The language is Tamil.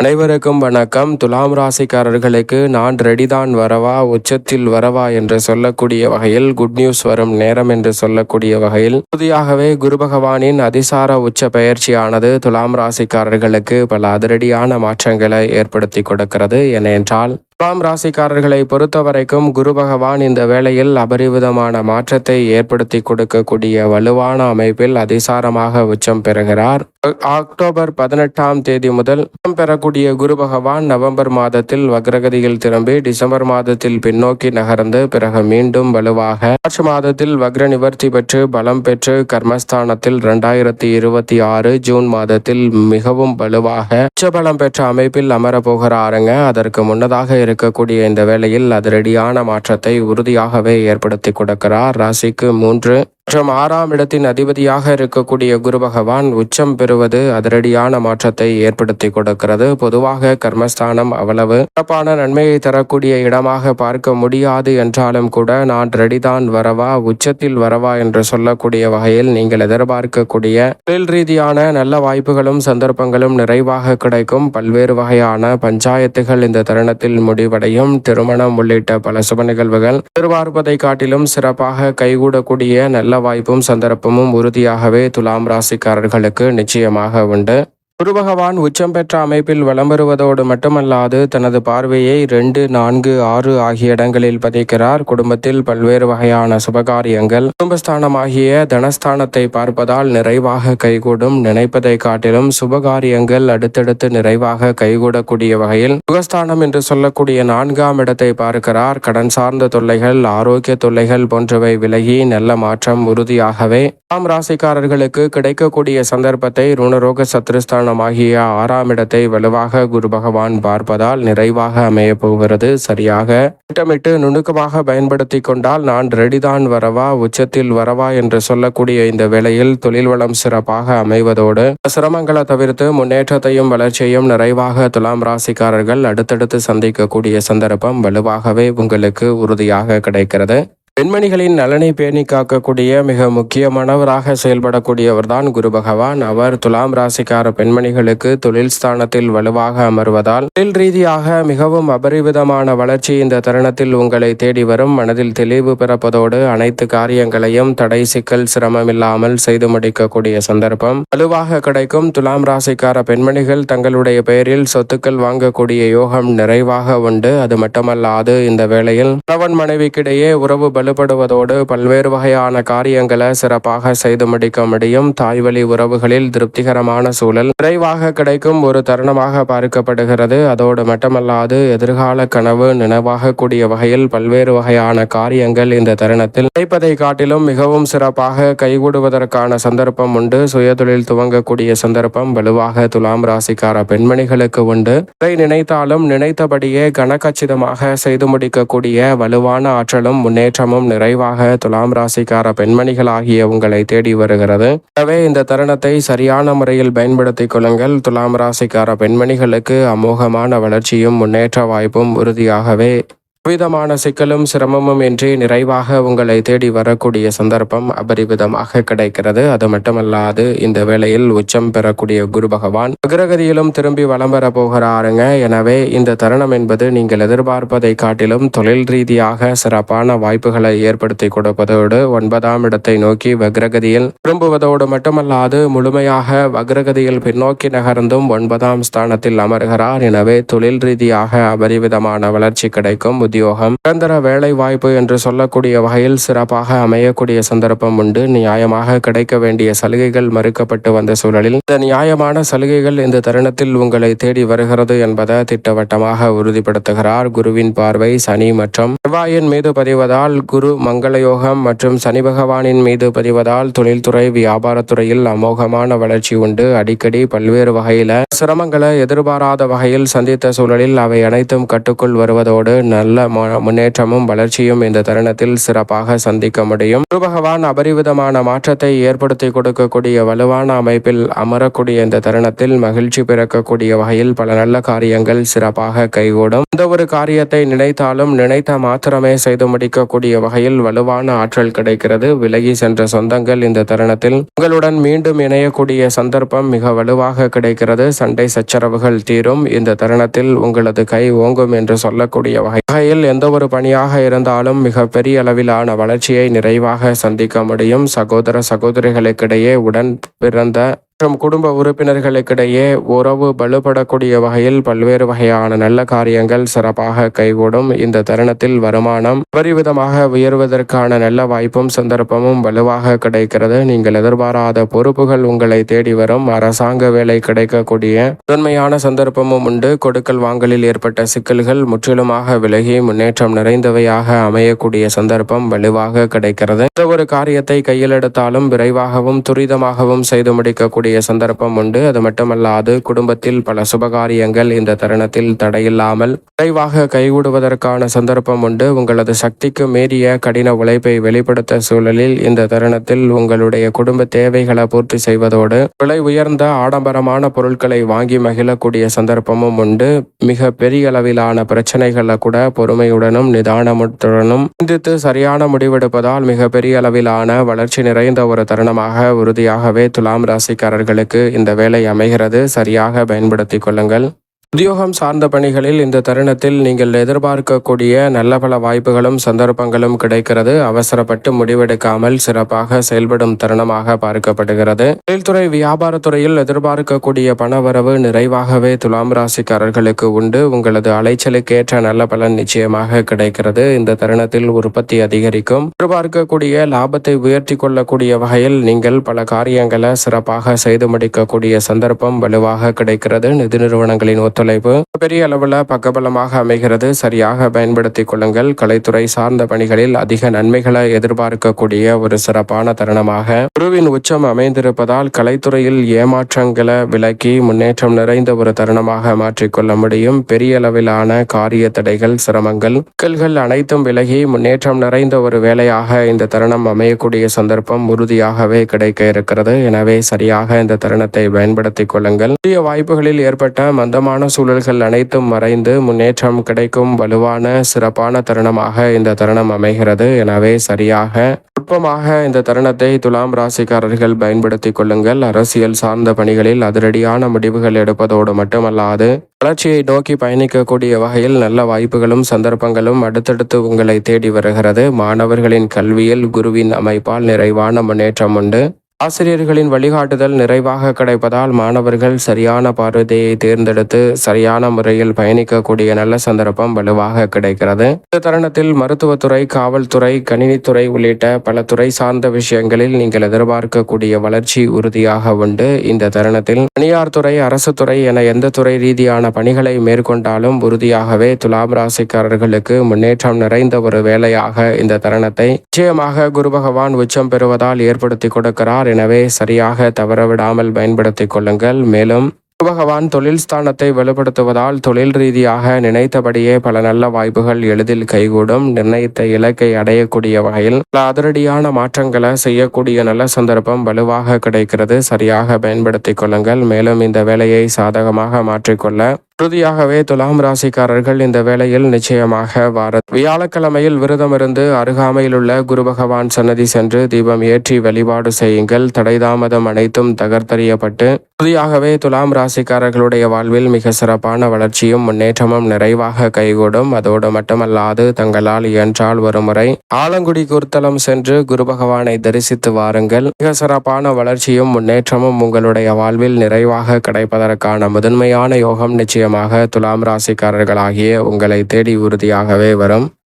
அனைவருக்கும் வணக்கம். துலாம் ராசிக்காரர்களுக்கு நான் ரெடிதான் வரவா உச்சத்தில் வரவா என்று சொல்லக்கூடிய வகையில் குட் நியூஸ் வரும் நேரம் என்று சொல்லக்கூடிய வகையில். புதியாகவே குரு பகவானின் அதிசார உச்ச பயிற்சியானது துலாம் ராசிக்காரர்களுக்கு பல அதிரடியான மாற்றங்களை ஏற்படுத்தி கொடுக்கிறது. ஏனென்றால் துலாம் ராசிக்காரர்களை பொறுத்தவரைக்கும் குரு பகவான் இந்த வேளையில் அபரிவிதமான மாற்றத்தை ஏற்படுத்தி கொடுக்கக்கூடிய வலுவான அமைப்பில் அதிசாரமாக உச்சம் பெறுகிறார். அக்டோபர் பதினெட்டாம் தேதி முதல் உச்சம் பெறக்கூடிய குரு பகவான் நவம்பர் மாதத்தில் வக்ரகதியில் திரும்பி டிசம்பர் மாதத்தில் பின்னோக்கி நகர்ந்து பிறகு மீண்டும் வலுவாக மார்ச் மாதத்தில் வக்ர நிவர்த்தி பெற்று பலம் பெற்று கர்மஸ்தானத்தில் இரண்டாயிரத்தி இருபத்தி ஆறு ஜூன் மாதத்தில் மிகவும் வலுவாக உச்சபலம் பெற்ற அமைப்பில் அமரப் போகிறாருங்க. அதற்கு முன்னதாக இருக்கக்கூடிய இந்த வேளையில் அதிரடியான மாற்றத்தை உறுதியாகவே ஏற்படுத்தி கொடுக்கிறார். ராசிக்கு மூன்று மற்றும் ஆறாம் இடத்தின் அதிபதியாக இருக்கக்கூடிய குரு பகவான் உச்சம் பெறுவது அதிரடியான மாற்றத்தை ஏற்படுத்தி கொடுக்கிறது. பொதுவாக கர்மஸ்தானம் அவ்வளவு சிறப்பான நன்மையை தரக்கூடிய இடமாக பார்க்க முடியாது என்றாலும் கூட நான் ரெடிதான் வரவா உச்சத்தில் வரவா என்று சொல்லக்கூடிய வகையில் நீங்கள் எதிர்பார்க்கக்கூடிய தொழில் ரீதியான நல்ல வாய்ப்புகளும் சந்தர்ப்பங்களும் நிறைவாக கிடைக்கும். பல்வேறு வகையான பஞ்சாயத்துகள் இந்த தருணத்தில் முடிவடையும். திருமணம் உள்ளிட்ட பல சுப நிகழ்வுகள் எதிர்பார்ப்பதை காட்டிலும் சிறப்பாக கைகூடக்கூடிய நல்ல வாய்ப்பும் சந்தர்ப்பமும் உறுதியாகவே துலாம் ராசிக்காரர்களுக்கு நிச்சயமாக உண்டு. குரு பகவான் உச்சம் பெற்ற அமைப்பில் வலம் வருவதோடு மட்டுமல்லாது தனது பார்வையை ரெண்டு நான்கு ஆறு ஆகிய இடங்களில் பதிக்கிறார். குடும்பத்தில் பல்வேறு வகையான சுபகாரியங்கள். குடும்பஸ்தானமாகிய தனஸ்தானத்தை பார்ப்பதால் நிறைவாக கைகூடும். நினைப்பதை காட்டிலும் சுபகாரியங்கள் அடுத்தடுத்து நிறைவாக கைகூடக்கூடிய வகையில் சுகஸ்தானம் என்று சொல்லக்கூடிய நான்காம் இடத்தை பார்க்கிறார். கடன் சார்ந்த தொல்லைகள் ஆரோக்கிய தொல்லைகள் போன்றவை விலகி நல்ல மாற்றம் உறுதியாகவே. ஆம் ராசிக்காரர்களுக்கு கிடைக்கக்கூடிய சந்தர்ப்பத்தை ருணரோக ஸ்தானமாகிய ஆறாம் இடத்தை வலுவாக குரு பகவான் பார்ப்பதால் நிறைவாக அமைய போகிறது. சரியாக திட்டமிட்டு நுணுக்கமாக பயன்படுத்தி கொண்டால் நான் ரெடிதான் வரவா உச்சத்தில் வரவா என்று சொல்லக்கூடிய இந்த வேளையில் தொழில் வளம் சிறப்பாக அமைவதோடு சிரமங்களை தவிர்த்து முன்னேற்றத்தையும் வளர்ச்சியையும் நிறைவாக துலாம் ராசிக்காரர்கள் அடுத்தடுத்து சந்திக்கக்கூடிய சந்தர்ப்பம் வலுவாகவே உங்களுக்கு உறுதியாக கிடைக்கிறது. பெண்மணிகளின் நலனை பேணி காக்கக்கூடிய மிக முக்கியமானவராக செயல்படக்கூடியவர் தான் குரு பகவான். அவர் துலாம் ராசிக்கார பெண்மணிகளுக்கு தொழில் ஸ்தானத்தில் வலுவாக அமர்வதால் தொழில் ரீதியாக மிகவும் அபரிவிதமான வளர்ச்சி இந்த தருணத்தில் உங்களை தேடி வரும். மனதில் தெளிவு பிறப்பதோடு அனைத்து காரியங்களையும் தடை சிக்கல் சிரமம் இல்லாமல் செய்து முடிக்கக்கூடிய சந்தர்ப்பம் வலுவாக கிடைக்கும். துலாம் ராசிக்கார பெண்மணிகள் தங்களுடைய பெயரில் சொத்துக்கள் வாங்கக்கூடிய யோகம் நிறைவாக உண்டு. அது மட்டுமல்லாது இந்த வேளையில் கணவன் மனைவிக்கிடையே உறவு வலுப்படுவதோடு பல்வேறு வகையான காரியங்களை சிறப்பாக செய்து முடிக்க முடியும். தாய்வழி உறவுகளில் திருப்திகரமான சூழல் விரைவாக கிடைக்கும் ஒரு தருணமாக பார்க்கப்படுகிறது. அதோடு மட்டுமல்லாது எதிர்கால கனவு நினைவாக கூடிய வகையில் பல்வேறு வகையான காரியங்கள் இந்த தருணத்தில் கிடைப்பதை காட்டிலும் மிகவும் சிறப்பாக கைகூடுவதற்கான சந்தர்ப்பம் உண்டு. சுயதொழில் துவங்கக்கூடிய சந்தர்ப்பம் வலுவாக துலாம் ராசிக்கார பெண்மணிகளுக்கு உண்டு. இதை நினைத்தாலும் நினைத்தபடியே கனக்கச்சிதமாக செய்து முடிக்கக்கூடிய வலுவான ஆற்றலும் முன்னேற்றமும் நிறைவாக துலாம் ராசிக்கார பெண்மணிகள் ஆகிய உங்களை தேடி வருகிறது. எனவே இந்த தருணத்தை சரியான முறையில் பயன்படுத்திக் கொள்ளுங்கள். துலாம் ராசிக்கார பெண்மணிகளுக்கு அமோகமான வளர்ச்சியும் முன்னேற்ற வாய்ப்பும் உறுதியாகவே விதமான சிக்கலும் சிரமமும் இன்றி நிறைவாக உங்களை தேடி வரக்கூடிய சந்தர்ப்பம் அபரிவிதமாக கிடைக்கிறது. அது மட்டுமல்லாது இந்த வேளையில் உச்சம் பெறக்கூடிய குரு பகவான் அகிரகதியிலும் திரும்பி வலம் பெற போகிறாருங்க. எனவே இந்த தருணம் என்பது நீங்கள் எதிர்பார்ப்பதை காட்டிலும் தொழில் ரீதியாக சிறப்பான வாய்ப்புகளை ஏற்படுத்தி கொடுப்பதோடு ஒன்பதாம் இடத்தை நோக்கி வக்ரகதியில் திரும்புவதோடு மட்டுமல்லாது முழுமையாக வக்ரகதியில் பின்னோக்கி நகர்ந்தும் ஒன்பதாம் ஸ்தானத்தில் அமர்கிறார். எனவே தொழில் ரீதியாக அபரிவிதமான வளர்ச்சி கிடைக்கும். உத்தியோகம் நிரந்தர வேலை வாய்ப்பு என்று சொல்லக்கூடிய வகையில் சிறப்பாக அமையக்கூடிய சந்தர்ப்பம் உண்டு. நியாயமாக கிடைக்க வேண்டிய சலுகைகள் மறுக்கப்பட்டு வந்த சூழலில் இந்த நியாயமான சலுகைகள் இந்த தருணத்தில் உங்களை தேடி வருகிறது என்பதை திட்டவட்டமாக உறுதிப்படுத்துகிறார் குருவின் பார்வை சனி மற்றும் செவ்வாயின் மீது பதிவதால் குரு மங்களயோகம் மற்றும் சனி பகவானின் மீது பதிவதால் தொழில்துறை வியாபாரத்துறையில் அமோகமான வளர்ச்சி உண்டு. அடிக்கடி பல்வேறு வகையில சிரமங்களை எதிர்பாராத வகையில் சந்தித்த சூழலில் அவை அனைத்தும் கட்டுக்குள் வருவதோடு நல்ல முன்னேற்றமும் வளர்ச்சியும் இந்த தருணத்தில் சிறப்பாக சந்திக்க முடியும். குரு பகவான் அபரிவிதமான மாற்றத்தை ஏற்படுத்தி கொடுக்கக்கூடிய வலுவான அமைப்பில் அமரக்கூடிய இந்த தருணத்தில் மகிழ்ச்சி பிறக்கக்கூடிய வகையில் பல நல்ல காரியங்கள் சிறப்பாக கைகூடும். எந்த ஒரு காரியத்தை நினைத்தாலும் நினைத்த மாத்திரமே செய்து முடிக்கக்கூடிய வகையில் வலுவான ஆற்றல் கிடைக்கிறது. விலகி சென்ற சொந்தங்கள் இந்த தருணத்தில் உங்களுடன் மீண்டும் இணையக்கூடிய சந்தர்ப்பம் மிக வலுவாக கிடைக்கிறது. சண்டை சச்சரவுகள் தீரும். இந்த தருணத்தில் உங்களது கை ஓங்கும் என்று சொல்லக்கூடிய வகை- துறையில் எந்த ஒரு பணியாக இருந்தாலும் மிக பெரிய அளவிலான வளர்ச்சியை நிறைவாக சந்திக்க முடியும். சகோதர சகோதரிகளுக்கிடையே உடன் பிறந்த மற்றும் குடும்ப உறுப்பினர்களுக்கிடையே உறவு வலுப்படக்கூடிய வகையில் பல்வேறு வகையான நல்ல காரியங்கள் சிறப்பாக கைகூடும். இந்த தருணத்தில் வருமானம் விபரீதமாக உயர்வதற்கான நல்ல வாய்ப்பும் சந்தர்ப்பமும் வலுவாக கிடைக்கிறது. நீங்கள் எதிர்பாராத பொறுப்புகள் உங்களை தேடி வரும். அரசாங்க வேலை கிடைக்கக்கூடிய முதன்மையான சந்தர்ப்பமும் உண்டு. கொடுக்கல் வாங்கலில் ஏற்பட்ட சிக்கல்கள் முற்றிலுமாக விலகி முன்னேற்றம் நிறைந்தவையாக அமையக்கூடிய சந்தர்ப்பம் வலுவாக கிடைக்கிறது. எந்த ஒரு காரியத்தை கையில் எடுத்தாலும் விரைவாகவும் துரிதமாகவும் செய்து முடிக்கக்கூடிய சந்தர்ப்பம் உண்டு. அது மட்டுமல்லாது குடும்பத்தில் பல சுபகாரியங்கள் இந்த தருணத்தில் தடையில்லாமல் விரைவாக கைகூடுவதற்கான சந்தர்ப்பம் உண்டு. உங்களது சக்திக்கு மீறிய கடின உழைப்பை வெளிப்படுத்த சூழலில் இந்த தருணத்தில் உங்களுடைய குடும்ப தேவைகளை பூர்த்தி செய்வதோடு விலை உயர்ந்த ஆடம்பரமான பொருட்களை வாங்கி மகிழக்கூடிய சந்தர்ப்பமும் உண்டு. மிக பெரிய அளவிலான பிரச்சனைகளை கூட பொறுமையுடனும் நிதானத்துடனும் சிந்தித்து சரியான முடிவெடுப்பதால் மிக பெரிய அளவிலான வளர்ச்சி நிறைந்த ஒரு தருணமாக உறுதியாகவே துலாம் ராசிக்காரர்களுக்கு இந்த வேலை அமைகிறது. சரியாக பயன்படுத்திக் கொள்ளுங்கள். உத்தியோகம் சார்ந்த பணிகளில் இந்த தருணத்தில் நீங்கள் எதிர்பார்க்கக்கூடிய நல்ல பல வாய்ப்புகளும் சந்தர்ப்பங்களும் கிடைக்கிறது. அவசரப்பட்டு முடிவெடுக்காமல் சிறப்பாக செயல்படும் தருணமாக பார்க்கப்படுகிறது. தொழில்துறை வியாபாரத்துறையில் எதிர்பார்க்கக்கூடிய பணவரவு நிறைவாகவே துலாம் ராசிக்காரர்களுக்கு உண்டு. உங்களது அலைச்சலுக்கேற்ற நல்ல பலன் நிச்சயமாக கிடைக்கிறது. இந்த தருணத்தில் உற்பத்தி அதிகரிக்கும். எதிர்பார்க்கக்கூடிய லாபத்தை உயர்த்தி கொள்ளக்கூடிய வகையில் நீங்கள் பல காரியங்களை சிறப்பாக செய்து முடிக்கக்கூடிய சந்தர்ப்பம் வலுவாக கிடைக்கிறது. நிதி நிறுவனங்களின் ஒத்துழைப்பு பெரிய அளவில் பக்கபலமாக அமைகிறது. சரியாக பயன்படுத்திக் கொள்ளுங்கள். கலைத்துறை சார்ந்த பணிகளில் அதிக நன்மைகளை எதிர்பார்க்கக்கூடிய ஒரு சிறப்பான தருணமாக. குருவின் உச்சம் அமைந்திருப்பதால் கலைத்துறையில் ஏமாற்றங்களை விலக்கி முன்னேற்றம் நிறைந்த ஒரு தருணமாக மாற்றிக்கொள்ள முடியும். பெரிய அளவிலான காரிய தடைகள் சிரமங்கள் சிக்கல்கள் அனைத்தும் விலகி முன்னேற்றம் நிறைந்த ஒரு வேலையாக இந்த தருணம் அமையக்கூடிய சந்தர்ப்பம் உறுதியாகவே கிடைக்க இருக்கிறது. எனவே சரியாக இந்த தருணத்தை பயன்படுத்திக் கொள்ளுங்கள். புதிய வாய்ப்புகளில் ஏற்பட்ட மந்தமான சூழல்கள் அனைத்தும் மறைந்து முன்னேற்றம் கிடைக்கும் வலுவான சிறப்பான தருணமாக இந்த தருணம் அமைகிறது. எனவே சரியாக நுட்பமாக இந்த தருணத்தை துலாம் ராசிக்காரர்கள் பயன்படுத்திக் கொள்ளுங்கள். அரசியல் சார்ந்த பணிகளில் அதிரடியான முடிவுகள் எடுப்பதோடு மட்டுமல்லாது வளர்ச்சியை நோக்கி பயணிக்கக்கூடிய வகையில் நல்ல வாய்ப்புகளும் சந்தர்ப்பங்களும் அடுத்தடுத்து உங்களை தேடி வருகிறது. மாணவர்களின் கல்வியில் குருவின் அமைப்பால் நிறைவான முன்னேற்றம் உண்டு. ஆசிரியர்களின் வழிகாட்டுதல் நிறைவாக கிடைப்பதால் மாணவர்கள் சரியான பார்வையை தேர்ந்தெடுத்து சரியான முறையில் பயணிக்கக்கூடிய நல்ல சந்தர்ப்பம் வலுவாக கிடைக்கிறது. இந்த தருணத்தில் மருத்துவத்துறை காவல்துறை கணினித்துறை உள்ளிட்ட பல துறை சார்ந்த விஷயங்களில் நீங்கள் எதிர்பார்க்கக்கூடிய வளர்ச்சி உறுதியாக உண்டு. இந்த தருணத்தில் தனியார் துறை அரசு துறை என எந்த துறை ரீதியான பணிகளை மேற்கொண்டாலும் உறுதியாகவே துலாம் ராசிக்காரர்களுக்கு முன்னேற்றம் நிறைந்த ஒரு வேலையாக இந்த தருணத்தை நிச்சயமாக குரு பகவான் உச்சம் பெறுவதால் ஏற்படுத்தி கொடுக்கிறார் எனவே சரியாக தவறவிடாமல் பயன்படுத்திக் கொள்ளுங்கள். மேலும் பகவான் தொழில் ஸ்தானத்தை வலுப்படுத்துவதால் தொழில் ரீதியாக நினைத்தபடியே பல நல்ல வாய்ப்புகள் எளிதில் கைகூடும். நிர்ணயித்த இலக்கை அடையக்கூடிய வகையில் பல அதிரடியான மாற்றங்களை செய்யக்கூடிய நல்ல சந்தர்ப்பம் வலுவாக கிடைக்கிறது. சரியாக பயன்படுத்திக் கொள்ளுங்கள். மேலும் இந்த வேலையை சாதகமாக மாற்றிக்கொள்ள உறுதியாகவே துலாம் ராசிக்காரர்கள் இந்த வேளையில் நிச்சயமாக வார வியாழக்கிழமையில் விரதமிருந்து அருகாமையில் உள்ள குரு பகவான் சன்னதி சென்று தீபம் ஏற்றி வழிபாடு செய்யுங்கள். தடைதாமதம் அனைத்தும் தகர்த்தறியப்பட்டு உறுதியாகவே துலாம் ராசிக்காரர்களுடைய வாழ்வில் மிக சிறப்பான வளர்ச்சியும் முன்னேற்றமும் நிறைவாக கைகூடும். அதோடு மட்டுமல்லாது தங்களால் இயன்றால் ஒருமுறை ஆலங்குடி குருத்தலம் சென்று குரு பகவானை தரிசித்து வாருங்கள். மிக சிறப்பான வளர்ச்சியும் முன்னேற்றமும் உங்களுடைய வாழ்வில் நிறைவாக கிடைப்பதற்கான முதன்மையான யோகம் நிச்சயம் நிச்சயமாக துலாம் ராசிக்காரர்களாகிய உங்களை தேடி உறுதியாகவே வரும்.